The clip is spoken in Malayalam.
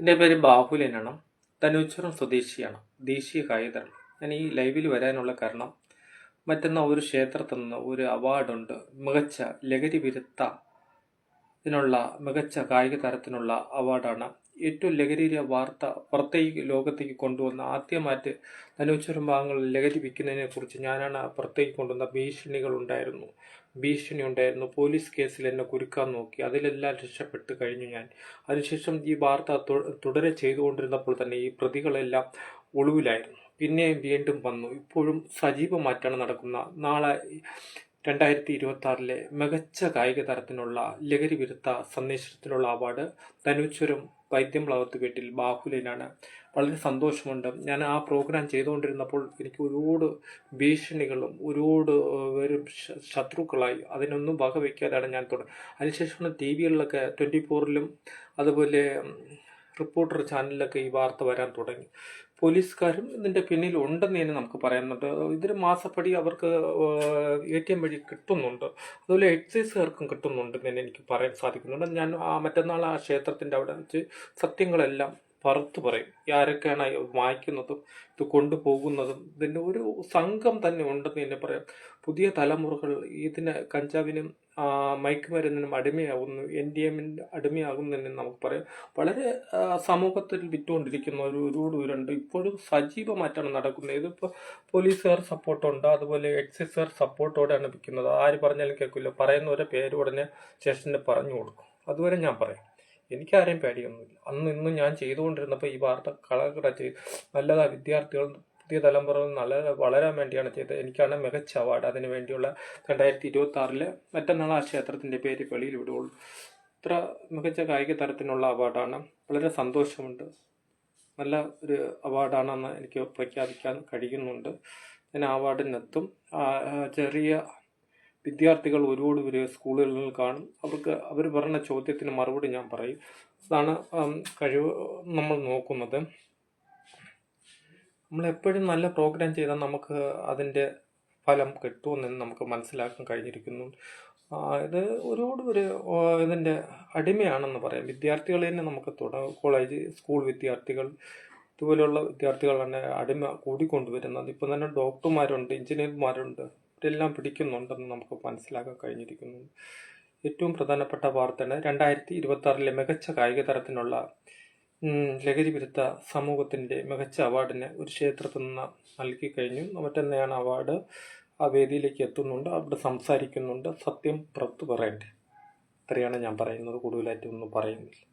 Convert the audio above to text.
എന്റെ പേര് ബാഹുലനാണ് തനുച്ചറും സ്വദേശിയാണ്. ദേശീയ കായികതരം ഞാൻ ഈ ലൈവിൽ വരാനുള്ള കാരണം മറ്റന്നാ ഒരു ക്ഷേത്രത്തിൽ നിന്ന് ഒരു അവാർഡുണ്ട്. മികച്ച ലഹരി വിരുദ്ധ ഇതിനുള്ള മികച്ച കായിക തരത്തിനുള്ള അവാർഡാണ് ഏറ്റവും ലഹരിയിലെ വാർത്ത പുറത്തേക്ക് ലോകത്തേക്ക് കൊണ്ടുവന്ന ആദ്യമായിട്ട് ധനുച്ചരം ഭാഗങ്ങളിൽ ലഹരി വിൽക്കുന്നതിനെ കുറിച്ച് ഞാനാണ് പുറത്തേക്ക് കൊണ്ടുവന്ന ഭീഷണികൾ ഉണ്ടായിരുന്നു. ഭീഷണി ഉണ്ടായിരുന്നു. പോലീസ് കേസിൽ എന്നെ കുരുക്കാൻ നോക്കി. അതിലെല്ലാം രക്ഷപ്പെട്ട് കഴിഞ്ഞു ഞാൻ. അതിനുശേഷം ഈ വാർത്ത തുടരെ ചെയ്തുകൊണ്ടിരുന്നപ്പോൾ തന്നെ ഈ പ്രതികളെല്ലാം ഒളിവിലായിരുന്നു. പിന്നെയും വീണ്ടും വന്നു. ഇപ്പോഴും സജീവമായിട്ടാണ് നടക്കുന്ന നാളെ രണ്ടായിരത്തി ഇരുപത്തി ആറിലെ മികച്ച കായിക തരത്തിനുള്ള ലഹരി വിരുദ്ധ സന്ദേശത്തിനുള്ള അവാർഡ് ധനുശ്വരം വൈദ്യം വളർത്തു വീട്ടിൽ ബാഹുലിനാണ്. വളരെ സന്തോഷമുണ്ട്. ഞാൻ ആ പ്രോഗ്രാം ചെയ്തുകൊണ്ടിരുന്നപ്പോൾ എനിക്ക് ഒരുപാട് ഭീഷണികളും ഒരുപാട് വെറും ശത്രുക്കളായി. അതിനൊന്നും വകവയ്ക്കാതെയാണ് ഞാൻ തുടങ്ങി അതിനുശേഷമാണ് ടി വികളിലൊക്കെ ട്വന്റി ഫോറിലും അതുപോലെ റിപ്പോർട്ടർ ചാനലിലൊക്കെ ഈ വാർത്ത വരാൻ തുടങ്ങി. പോലീസുകാരും ഇതിന്റെ പിന്നിൽ ഉണ്ടെന്ന് തന്നെ നമുക്ക് പറയുന്നുണ്ട് ഇതിന് മാസപ്പടി അവർക്ക് എ ടി എം വഴി കിട്ടുന്നുണ്ട്. അതുപോലെ എക്സൈസുകാർക്കും കിട്ടുന്നുണ്ടെന്ന് തന്നെ എനിക്ക് പറയാൻ സാധിക്കുന്നുണ്ട്. ഞാൻ മറ്റന്നാൾ ആ ക്ഷേത്രത്തിന്റെ അവിടെ വെച്ച് സത്യങ്ങളെല്ലാം പുറത്തു പറയും. ആരൊക്കെയാണ് വായിക്കുന്നതും ഇത് കൊണ്ടുപോകുന്നതും ഇതിന്റെ ഒരു സംഘം തന്നെ ഉണ്ടെന്ന് തന്നെ പറയാം. പുതിയ തലമുറകൾ ഇതിന് കഞ്ചാവിനും മയക്കുമരുന്നിനും അടിമയാകുന്നു എൻ ഡി എമ്മിന്റെ അടിമയാകുന്നു തന്നെ നമുക്ക് പറയാം. വളരെ സമൂഹത്തിൽ വിറ്റുകൊണ്ടിരിക്കുന്ന ഒരു ഒരുപാട് പേരുണ്ട് ഇപ്പോഴും സജീവമായിട്ടാണ് നടക്കുന്നത്. ഇതിപ്പോൾ പോലീസുകാർ സപ്പോർട്ടുണ്ട്. അതുപോലെ എക്സൈസുകാർ സപ്പോർട്ടോടെയാണ് വിൽക്കുന്നത് ആര് പറഞ്ഞാലും കേൾക്കില്ല. പറയുന്നവരെ പേര് ഉടനെ സ്റ്റേഷനിൽ പറഞ്ഞു കൊടുക്കും. അതുവരെ ഞാൻ പറയും. എനിക്കാരെയും പേടിയൊന്നുമില്ല. അന്ന് ഇന്നും ഞാൻ ചെയ്തുകൊണ്ടിരുന്നപ്പോൾ ഈ വാർത്ത കളകട ചെയ്ത് നല്ലതാ വിദ്യാർത്ഥികൾ പുതിയ തലമുറ നല്ല വളരാൻ വേണ്ടിയാണ് ചെയ്തത്. എനിക്കാണ് മികച്ച അവാർഡ് അതിന് വേണ്ടിയുള്ള രണ്ടായിരത്തി ഇരുപത്തി ആറിലെ മറ്റന്നാൾ ആ ക്ഷേത്രത്തിന്റെ പേര് വെളിയിൽ വിടുകയുള്ളൂ. ഇത്ര മികച്ച കായിക തരത്തിനുള്ള അവാർഡാണ്. വളരെ സന്തോഷമുണ്ട്. നല്ല ഒരു അവാർഡാണെന്ന് എനിക്ക് പ്രഖ്യാപിക്കാൻ കഴിയുന്നുണ്ട്. ഞാൻ ആ അവാർഡിനെത്തും. ചെറിയ വിദ്യാർത്ഥികൾ ഒരുപാട് പേര് സ്കൂളുകളിൽ കാണും. അവർക്ക് അവർ പറഞ്ഞ ചോദ്യത്തിന് മറുപടി ഞാൻ പറയും. അതാണ് കഴിവ് നമ്മൾ നോക്കുന്നത്. നമ്മൾ എപ്പോഴും നല്ല പ്രോഗ്രാം ചെയ്താൽ നമുക്ക് അതിന്റെ ഫലം കിട്ടുമെന്ന് നമുക്ക് മനസ്സിലാക്കാൻ കഴിഞ്ഞിരിക്കുന്നു. ഇത് ഒരുപാട് പേര് ഇതിന്റെ അടിമയാണെന്ന് പറയാം. വിദ്യാർത്ഥികൾ തന്നെ നമുക്ക് തുടങ്ങ കോളേജ് സ്കൂൾ വിദ്യാർത്ഥികൾ ഇതുപോലെയുള്ള വിദ്യാർത്ഥികൾ തന്നെ അടിമ കൂടിക്കൊണ്ടുവരുന്നത്. ഇപ്പം തന്നെ ഡോക്ടർമാരുണ്ട് എഞ്ചിനീയർമാരുണ്ട് ഇവരെല്ലാം പിടിക്കുന്നുണ്ടെന്ന് നമുക്ക് മനസ്സിലാക്കാൻ കഴിഞ്ഞിരിക്കുന്നു. ഏറ്റവും പ്രധാനപ്പെട്ട വാർത്തയാണ് രണ്ടായിരത്തി ഇരുപത്തി ആറിലെ മികച്ച കായിക തരത്തിനുള്ള ലഹരി വിരുദ്ധ സമൂഹത്തിന്റെ മികച്ച അവാർഡിന് ഒരു ക്ഷേത്രത്തിൽ നിന്ന് നൽകി കഴിഞ്ഞു. മറ്റന്നെയാണ് അവാർഡ്. ആ വേദിയിലേക്ക് എത്തുന്നുണ്ട്. അവിടെ സംസാരിക്കുന്നുണ്ട്. സത്യം പുറത്തു പറയണ്ടേ ഇത്രയാണ് ഞാൻ പറയുന്നത്. കൂടുതലായിട്ടൊന്നും പറയുന്നില്ല.